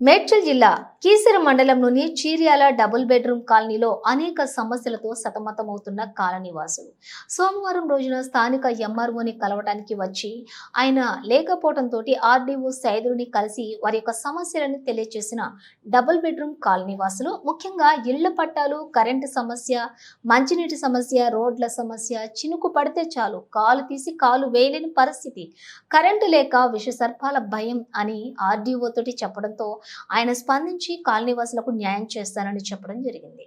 మేడ్చల్ జిల్లా కీసర మండలంలోని Cheeryal double bedroom కాలనీలో అనేక సమస్యలతో సతమతమవుతున్న కాలనీవాసులు. సోమవారం రోజున స్థానిక ఎంఆర్ఓని కలవడానికి వచ్చి ఆయన లేకపోవడంతో ఆర్డీఓ సైదుని కలిసి వారి యొక్క సమస్యలను తెలియజేసిన డబుల్ బెడ్రూమ్ కాలనీవాసులు ముఖ్యంగా ఇళ్ళ పట్టాలు కరెంటు సమస్య మంచినీటి సమస్య రోడ్ల సమస్య చినుకు పడితే చాలు కాలు తీసి కాలు వేయలేని పరిస్థితి కరెంటు లేక విష సర్పాల భయం అని ఆర్డీఓ తోటి చెప్పడంతో ఆయన స్పందించి కాలనీవాసులకు న్యాయం చేస్తానని చెప్పడం జరిగింది.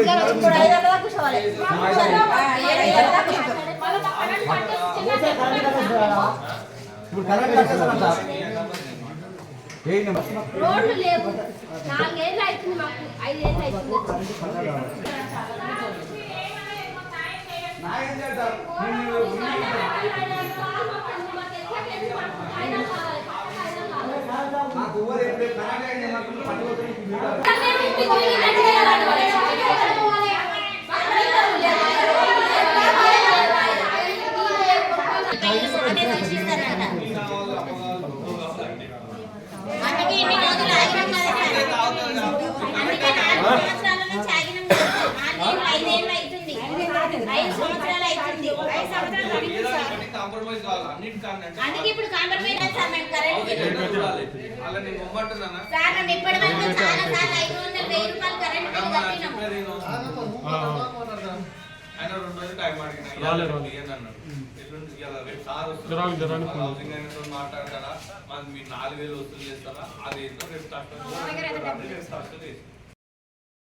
గంటల దాకా కూర్చోవాలి. రోడ్లు లేవు నాలుగేళ్ళు అవుతుంది మాకు ఐదేళ్ళు అవుతుంది నాకు ఎవరు ఎప్పుడే పట్టుకోవడానికి మాట్లాడతారా? మీరు నాలుగు వేలు వస్తుంది చేస్తారా? అది రేపు